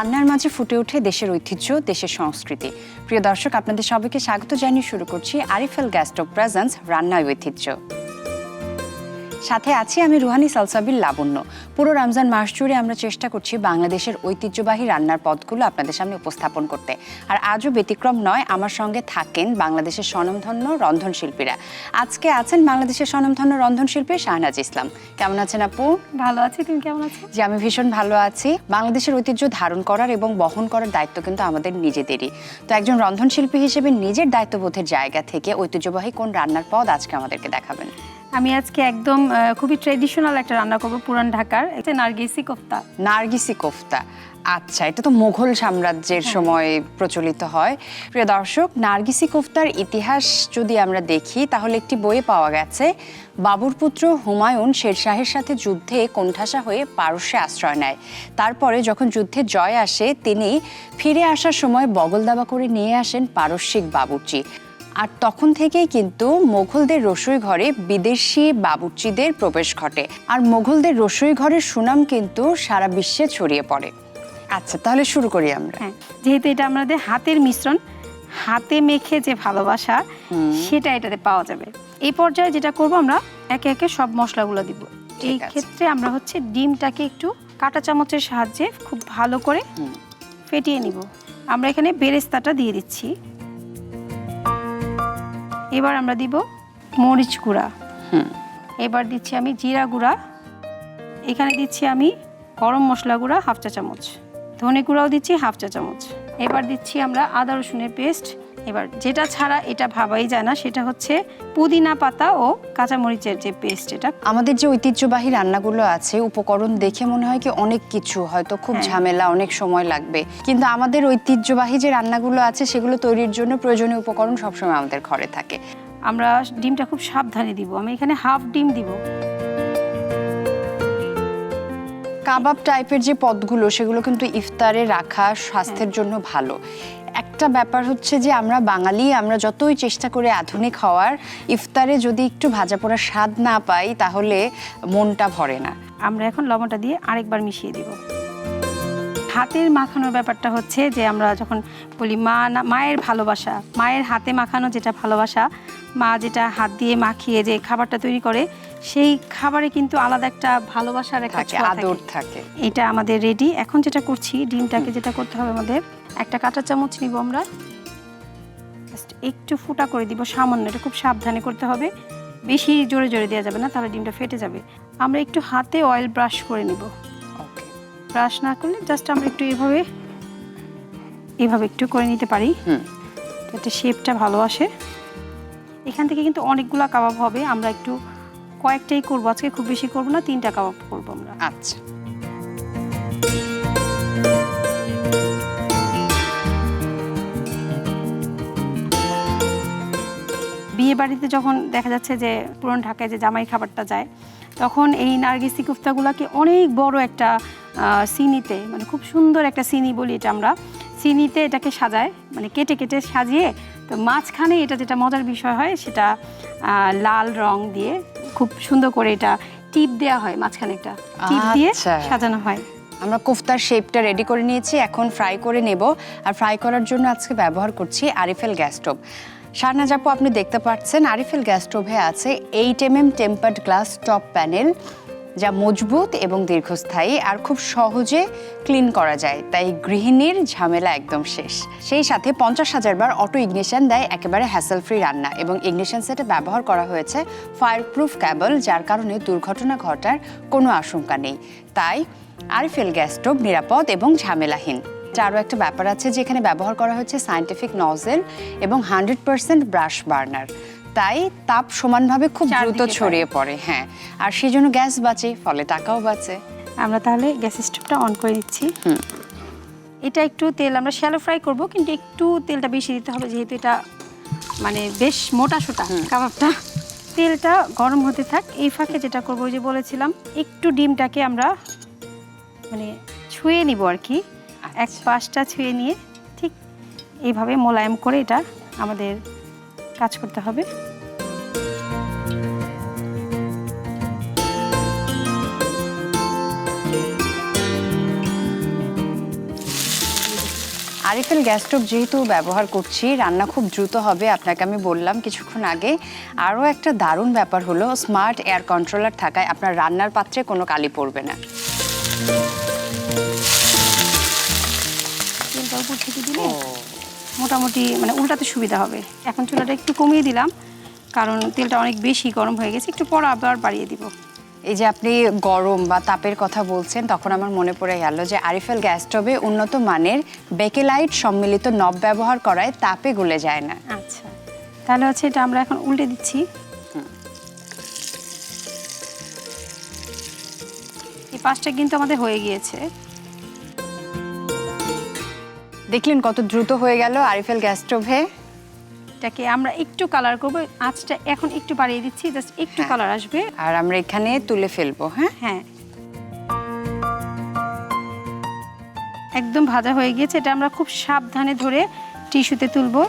রান্নার মাঝে ফুটে ওঠে দেশের ঐতিহ্য, দেশের সংস্কৃতি। প্রিয় দর্শক, আপনাদের সবাইকে স্বাগত জানিয়ে শুরু করছি আরিফেল গ্যাস্টক প্রেজেন্স রান্নায় ঐতিহ্য। সাথে আছি আমি রুহানি সালসাবিল লাবণ্য। পুরো রমজান মাস জুড়ে আমরা চেষ্টা করছি বাংলাদেশের ঐতিহ্যবাহী রান্নার পদগুলো আপনাদের সামনে উপস্থাপন করতে। আর আজও ব্যতিক্রম নয় আমার সঙ্গে থাকেন বাংলাদেশের স্বনামধন্য রন্ধনশিল্পীরা আজকে আছেন বাংলাদেশের স্বনামধন্য রন্ধনশিল্পী শাহনাজ ইসলাম। কেমন আছেন আপু? ভালো আছি তুমি কেমন আছো? যে আমি ভীষণ ভালো আছি। বাংলাদেশের ঐতিহ্য ধারণ করার এবং বহন করার দায়িত্ব কিন্তু আমাদের নিজেদেরই। তো একজন রন্ধনশিল্পী হিসেবে নিজের দায়িত্ববোধের জায়গা থেকে ঐতিহ্যবাহী কোন রান্নার পদ আজকে আমাদেরকে দেখাবেন। আমি আজকে একদম খুবই ট্রেডিশনাল একটা রান্না করব পুরান ঢাকার। এটা নার্গিসি কোফতা। নার্গিসি কোফতা। আচ্ছা এটা তো মুঘল সাম্রাজ্যের সময় প্রচলিত হয়। প্রিয় দর্শক নার্গিসি কোফতার ইতিহাস যদি আমরা দেখি তাহলে একটি বইয়ে পাওয়া গেছে। বাবুর পুত্র হুমায়ুন শেরশাহের সাথে যুদ্ধে কোণঠাসা হয়ে পারস্যে আশ্রয় নেয়। তারপরে যখন যুদ্ধে জয় আসে তিনি ফিরে আসার সময় বগল দাবা করে নিয়ে আসেন পারস্যিক বাবুর্চি। আর তখন থেকেই কিন্তু মোঘলদের রসোই ঘরে বিদেশি বাবুর্চিদের প্রবেশ ঘটে। আর মোঘলদের রসোই ঘরের সুনাম কিন্তু সারা বিশ্বে ছড়িয়ে পড়ে। আচ্ছা তাহলে শুরু করি আমরা। হ্যাঁ যেহেতু এটা আমাদের হাতের মিশ্রণ হাতে মেখে যে ভালোবাসা সেটা এটাতে পাওয়া যাবে। এই পর্যায়ে যেটা করব আমরা একে একে সব মশলাগুলো দিব। এই ক্ষেত্রে আমরা হচ্ছে ডিমটাকে একটু কাঁটা চামচের সাহায্যে খুব ভালো করে ফেটিয়ে নিব। আমরা এখানে বেরেস্তাটা দিয়ে দিচ্ছি। এবার আমরা দিব মরিচ গুঁড়া। হুম। এবার দিচ্ছি আমি জিরা গুঁড়া। এখানে দিচ্ছি আমি গরম মশলা গুঁড়া হাফ চা চামচ। ধনে গুঁড়াও দিচ্ছি হাফ চা চামচ। এবার দিচ্ছি আমরা আদা রসুনের পেস্ট এবার যেটা ছাড়া এটা ভাবাই যায় না সেটা হচ্ছে পুদিনা পাতা ও কাঁচামরিচের যে পেস্ট এটা। আমাদের যে ঐতিহ্যবাহী রান্নাগুলো আছে উপকরণ দেখে মনে হয় কি অনেক কিছু হয়তো খুব হ্যাঁ। ঝামেলা অনেক সময় লাগবে। কিন্তু আমাদের ঐতিহ্যবাহী যে রান্নাগুলো আছে সেগুলো তৈরির জন্য প্রয়োজনীয় উপকরণ সবসময় আমাদের ঘরে থাকে। আমরা ডিমটা খুব সাবধানে দিব আমি এখানে হাফ ডিম দিব। কাবাব টাইপের যে পদগুলো সেগুলো কিন্তু ইফতারে রাখা স্বাস্থ্যের জন্য ভালো। একটা ব্যাপার হচ্ছে যে আমরা বাঙালি, আমরা যতই চেষ্টা করে আধুনিক হওয়ার, ইফতারে যদি একটু ভাজা পোড়া স্বাদ না পাই, তাহলে মনটা ভরে না। আমরা এখন লবণটা দিয়ে আরেকবার মিশিয়ে দিব। হাতের মাখানোর ব্যাপারটা হচ্ছে যে আমরা যখন বলি, মা, না, মায়ের ভালোবাসা। মায়ের হাতে মাখানো যেটা ভালোবাসা, মা যেটা হাত দিয়ে মাখিয়ে যে খাবারটা তৈরি করে সেই খাবারে কিন্তু আলাদা একটা ভালোবাসার একটা আদর থাকে। এটা আমাদের রেডি এখন যেটা করছি ডিমটাকে যেটা করতে হবে আমাদের একটা কাঁটা চামচ নিব আমরা। একটু ফুটা করে দিব সামান্য এটা খুব সাবধানে করতে হবে। বেশি জোরে জোরে দেওয়া যাবে না তাহলে ডিমটা ফেটে যাবে। আমরা একটু হাতে অয়েল ব্রাশ করে নিব। ব্রাশ না করলে জাস্ট আমরা একটু এভাবে এভাবে একটু করে নিতে পারি। হুম। যাতে শেপটা ভালো আসে। এখান থেকে কিন্তু অনেকগুলো কাবাব হবে আমরা একটু কয়েকটাই করব। আজকে খুব বেশি করব না তিনটা কাবাব করব আমরা। আচ্ছা। বিয়ে বাড়িতে যখন দেখা যাচ্ছে যে পুরন ঢাকায় যে জামাই খাবারটা যায় তখন এই নার্গিসি কুফতাগুলোকে অনেক বড় একটা সিনিতে মানে খুব সুন্দর একটা সিনি বলি এটা আমরা সিনিতে এটাকে সাজায় মানে কেটে কেটে সাজিয়ে তো মাঝখানে এটা যেটা মজার বিষয় হয় সেটা লাল রং দিয়ে খুব সুন্দর করে এটা টিপ দেওয়া হয় মাঝখানে একটা। টিপ দিয়ে আচ্ছা। সাজানো হয়। আমরা কোফতার শেপটা রেডি করে নিয়েছি এখন ফ্রাই করে নেব। আর ফ্রাই করার জন্য আজকে ব্যবহার করছি আরিফেল গ্যাস স্টোভ শাহনাজ আপু আপনি দেখতে পাচ্ছেন আরিফেল গ্যাস স্টোভে আছে eight M M tempered glass top panel যা মজবুত এবং দীর্ঘস্থায়ী আর খুব সহজে ক্লিন করা যায়। তাই গৃহিণীর ঝামেলা একদম শেষ। সেই সাথে পঞ্চাশ হাজার বার অটো ইগনিশন দেয় একেবারে হ্যাসেল ফ্রি রান্না এবং ইগনিশন সেটে ব্যবহার করা হয়েছে ফায়ারপ্রুফ ক্যাবল যার কারণে দুর্ঘটনা ঘটার কোনো আশঙ্কা নেই। তাই আরফেল গ্যাস স্টোভ নিরাপদ এবং ঝামেলাহীন। আরও একটা ব্যাপার আছে যেখানে ব্যবহার করা হচ্ছে সায়েন্টিফিক নজেল এবং হান্ড্রেড পার্সেন্ট ব্রাশ বার্নার তাই তাপ সমানভাবে খুব দ্রুত ছড়িয়ে পড়ে হ্যাঁ। আর সেই জন্য গ্যাস বাঁচে ফলে টাকাও বাঁচে। আমরা তাহলে গ্যাস স্টোভটা অন করে হুম। এটা একটু তেল আমরা শ্যালো ফ্রাই করব কিন্তু একটু তেলটা বেশি দিতে হবে যেহেতু এটা মানে বেশ মোটা সোটা কাবাবটা। তেলটা গরম হতে থাক। এই ফাঁকে যেটা করব ওই যে বলেছিলাম একটু ডিমটাকে আমরা মানে ছুঁয়ে নিব আর কি। এক পাশটা ছুঁয়ে নিয়ে ঠিক এইভাবে মোলায়েম করে এটা আমাদের কাজ করতে হবে। আরিফেল গ্যাস স্টোভ যেহেতু ব্যবহার করছি রান্না খুব দ্রুত হবে আপনাকে আমি বললাম কিছুক্ষণ আগে। আরও একটা দারুণ ব্যাপার হলো স্মার্ট এয়ার কন্ট্রোলার থাকায় আপনার রান্নার পাত্রে কোনো কালি পড়বে না। তেলটা উপর থেকে দিলে? মোটামুটি মানে উল্টাতে সুবিধা হবে। এখন চুলাটা একটু কমিয়ে দিলাম কারণ তেলটা অনেক বেশি গরম হয়ে গেছে একটু পর আবার বাড়িয়ে দিব। এই যে আপনি গরম বা তাপের কথা বলছেন তখন আমার মনে পড়ে গেল যে আরিফেল গ্যাস স্টোভে উন্নত মানের বেকেলাইট সম্মিলিত নব ব্যবহার করায় তাপে গলে যায় না। আচ্ছা তাহলে হচ্ছে এটা আমরা এখন উল্টে দিচ্ছি। এই পাঁচটা কিন্তু আমাদের হয়ে গিয়েছে। দেখলেন কত দ্রুত হয়ে গেল আরিফেল গ্যাস স্টোভে এটাকে আমরা একটু কালার করব। আঁচটা এখন একটু বাড়িয়ে দিচ্ছি জাস্ট একটু হ্যাঁ। কালার আসবে। আর আমরা এখানে তুলে ফেলব হ্যাঁ? হ্যাঁ। একদম ভাজা হয়ে গিয়েছে এটা আমরা খুব সাবধানে ধরে টিস্যুতে তুলবো।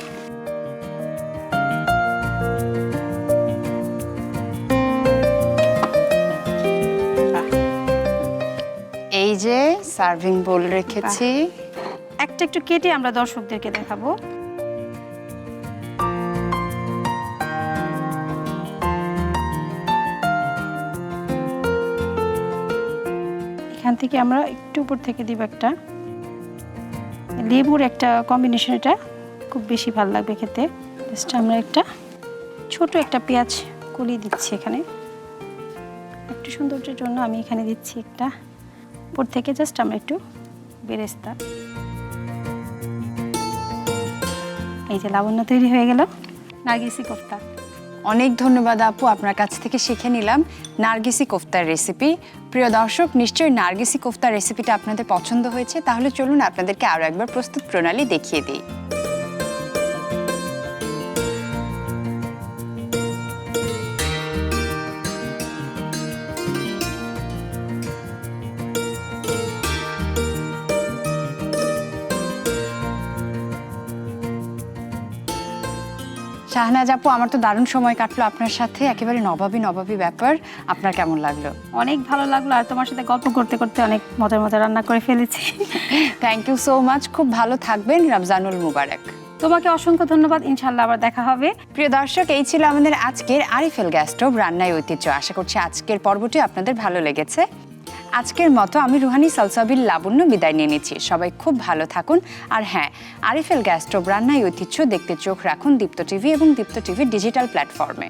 এই যে সার্ভিং বোল রেখেছি। একটা একটু কেটে আমরা দর্শকদেরকে দেখাবো। এখান থেকে আমরা একটু উপর থেকে দিব একটা। লেবুর একটা কম্বিনেশন এটা খুব বেশি ভালো লাগবে খেতে। জাস্ট আমরা একটা ছোট একটা পেঁয়াজ কলিয়ে দিচ্ছি এখানে। একটু সৌন্দর্যের জন্য আমি এখানে দিচ্ছি একটা। উপর থেকে জাস্ট আমরা একটু বেরেস্তা। এই যে লাবণ্য তৈরি হয়ে গেল নার্গিসি কোফতা অনেক ধন্যবাদ আপু, আপনার কাছ থেকে শিখে নিলাম নার্গিসি কোফতার রেসিপি প্রিয় দর্শক, নিশ্চয়ই নার্গিসি কোফতার রেসিপিটা আপনাদের পছন্দ হয়েছে, তাহলে চলুন আপনাদেরকে আরও একবার প্রস্তুত প্রণালী দেখিয়ে দিই। শাহনাজ আপু আমার তো দারুণ সময় কাটলো আপনার সাথে। একেবারে নবাবী নবাবী ব্যাপার। আপনার কেমন লাগল? অনেক ভালো লাগল আর তোমার সাথে গল্প করতে করতে অনেক মজার মজার রান্না করে ফেলেছি। থ্যাংক ইউ সো মাচ খুব ভালো থাকবেন। রমজানুল মুবারক। তোমাকে অসংখ্য ধন্যবাদ। ইনশাল্লাহ আবার দেখা হবে। প্রিয় দর্শক এই ছিল আমাদের আজকের আরিফেল গ্যাস স্টোভ রান্নায় ঐতিহ্য। আশা করছি আজকের পর্বটি আপনাদের ভালো লেগেছে। আজকের মতো আমি রুহানি সালসাবিল লাবণ্য বিদায় নিয়ে নিচ্ছি। সবাই খুব ভালো থাকুন। আর হ্যাঁ আরিফেল গ্যাস স্টোভ রান্নায় ঐতিহ্য দেখতে চোখ রাখুন দীপ্ত টিভি এবং দীপ্ত টিভির ডিজিটাল প্ল্যাটফর্মে।